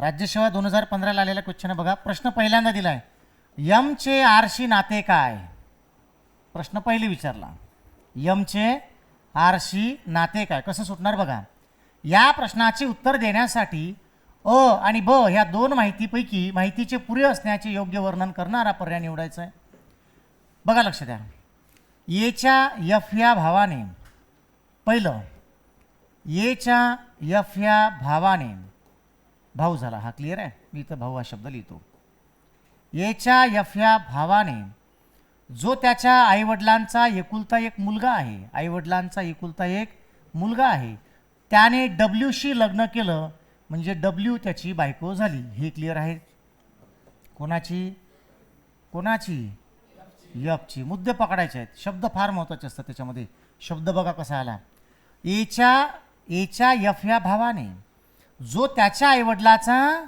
राज्यसेवा दोन हजार पंधराला आलेला क्वेश्चन आहे बघा. प्रश्न पहिल्यांदा दिला आहे यमचे आरशी नाते काय? प्रश्न पहिले विचारला. यमचे आरशी नाते काय? कसं सुटणार बघा. या प्रश्नाचे उत्तर देण्यासाठी अ आणि ब ह्या दोन माहितीपैकी माहितीचे पुरे असण्याचे योग्य वर्णन करणारा पर्याय निवडायचा आहे. बघा लक्ष द्या. येच्या यफ या भावाने पहिलं येच्या यफ या भावाने भाऊ झाला. हा क्लिअर आहे? मी इथं भाऊ हा शब्द लिहितो. येच्या यफ या भावाने जो त्याच्या आईवडिलांचा एकुलता एक मुलगा आहे आईवडिलांचा एकुलता एक मुलगा आहे त्याने डब्ल्यूशी लग्न केलं म्हणजे डब्ल्यू त्याची बायको झाली. हे क्लिअर आहे? कोणाची? कोणाची? यपची मुद्दे पकडायचे आहेत. शब्द फार महत्त्वाचे असतात त्याच्यामध्ये. शब्द बघा कसा आला. एच्या एच्या यफ या भावाने जो त्याच्या आईवडिलाचा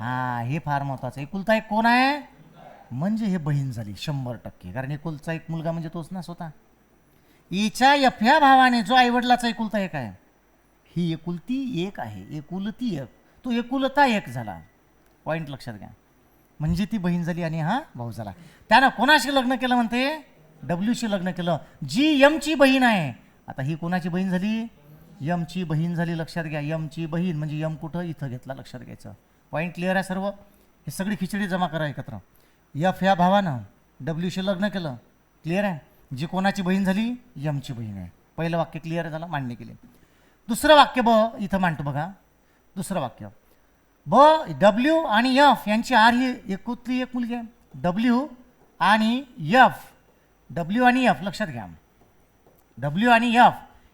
हा हे फार महत्त्वाचं एकुलता एक कोण आहे? म्हणजे हे बहीण झाली शंभर टक्के. कारण एकुलचा एक मुलगा म्हणजे तोच ना स्वतः. हिच्या यफ्या भावाने जो आईवडिलाचा एकुलता एक आहे ही एकुलती एक आहे. एकुलती एक. तो एकुलता एक झाला. पॉईंट लक्षात घ्या. म्हणजे ती बहीण झाली आणि हा भाऊ झाला. त्यानं कोणाशी लग्न केलं म्हणते? डब्ल्यूशी लग्न केलं. जी यमची बहीण आहे. आता ही कोणाची बहीण झाली? यमची बहीण झाली लक्षात घ्या. यमची बहीण म्हणजे यम कुठं? इथं घेतला लक्षात घ्यायचं. पॉईंट क्लिअर आहे सर्व? हे सगळी खिचडी जमा करा एकत्र. यफ या भावानं डब्ल्यूशी लग्न केलं. क्लिअर आहे? जी कोणाची बहीण झाली यमची बहीण आहे. पहिलं वाक्य क्लिअर झालं मांडणी केले. दुसरं वाक्य ब इथं मांडतो बघा. दुसरं वाक्य. ब डब्ल्यू आणि यफ यांची आर ही एकुतली एक मुलगी आहे? डब्ल्यू आणि यफ डब्ल्यू आणि यफ लक्षात घ्या. डब्ल्यू आणि यफ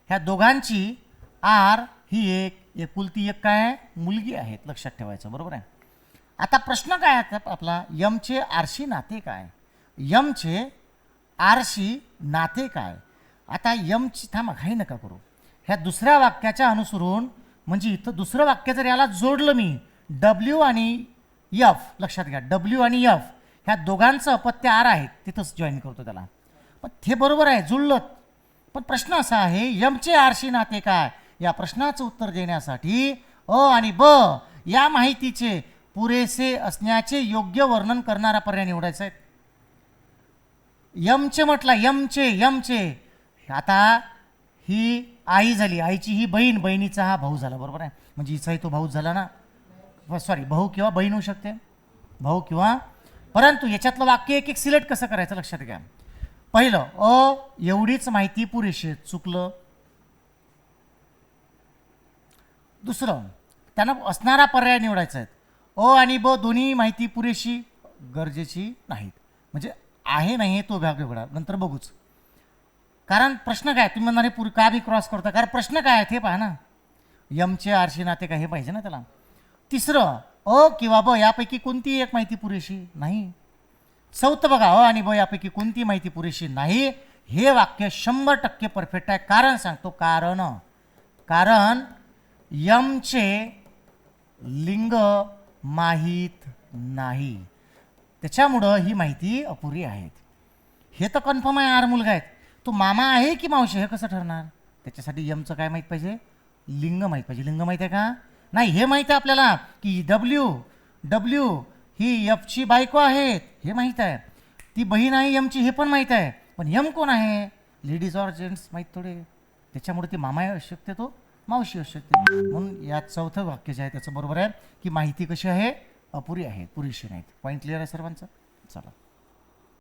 ह्या दोघांची आर ही एक एकुलती एक काय आहे? मुलगी आहेत लक्षात ठेवायचं बरोबर आहे? आता प्रश्न काय आहे आता आपला? यमचे आरशी नाते काय? यमचे आरशी नाते काय? आता यमची थांबा घाई नका करू. ह्या दुसऱ्या वाक्याच्या अनुसरून म्हणजे इथं दुसरं वाक्य जर याला जोडलं मी डब्ल्यू आणि यफ लक्षात घ्या डब्ल्यू आणि यफ ह्या दोघांचं अपत्य आर आहे तिथंच जॉईन करतो त्याला. पण ते बरोबर आहे जुळलं पण प्रश्न असा आहे यमचे आरशी नाते काय? या प्रश्नाचं उत्तर देण्यासाठी अ आणि ब या माहितीचे पुरेसे असण्याचे योग्य वर्णन करणारा पर्याय निवडायचा आहे. यमचे म्हटला यमचे यमचे. आता ही आई झाली आईची ही बहीण बहिणीचा हा भाऊ झाला बरोबर आहे? म्हणजे हिचाही तो भाऊ झाला ना? सॉरी भाऊ किंवा बहीण होऊ शकते. भाऊ किंवा परंतु याच्यातलं वाक्य एक एक सिलेक्ट कसं करायचं लक्षात घ्या. पहिलं अ एवढीच माहिती पुरेशी चुकलं. दुसरं त्यांना असणारा पर्याय निवडायचा आहे. अ आणि ब दोन्ही माहिती पुरेशी गरजेची नाहीत. म्हणजे आहे नाही तो भाग वेगळा. नंतर बघूच. कारण प्रश्न काय? तुम्ही म्हणणारे पुर का बी क्रॉस करता? कारण प्रश्न काय आहे ते पहा ना. यमचे आरशी नाते काय हे पाहिजे ना त्याला. तिसरं अ किंवा ब यापैकी कोणती एक माहिती पुरेशी नाही. चौथं बघा अ आणि ब यापैकी कोणती माहिती पुरेशी नाही. हे वाक्य शंभर टक्के परफेक्ट आहे. कारण सांगतो कारण. कारण यमचे लिंग माहीत नाही. त्याच्यामुळं ही माहिती अपुरी आहेत. हे तर कन्फर्म आहे आर मुलगा आहेत. तो मामा आहे की मावशी हे कसं ठरणार? त्याच्यासाठी यमचं काय माहीत पाहिजे? लिंग माहीत पाहिजे. लिंग माहीत आहे का? नाही हे माहीत आहे आपल्याला की डब्ल्यू डब्ल्यू ही यफची बायको आहेत. हे माहीत आहे. ती बहीण आहे यमची हे पण माहीत आहे. पण यम कोण आहे? लेडीज ऑर जेंट्स माहीत थोडे. त्याच्यामुळे ती मामा आहे शकते तो. मावशी असू शकते. म्हणून या चौथं वाक्य जे आहे त्याचं बरोबर आहे की माहिती कशी आहे? अपुरी आहे पुरेशी नाहीत. पॉईंट क्लिअर आहे सर्वांचं? चला.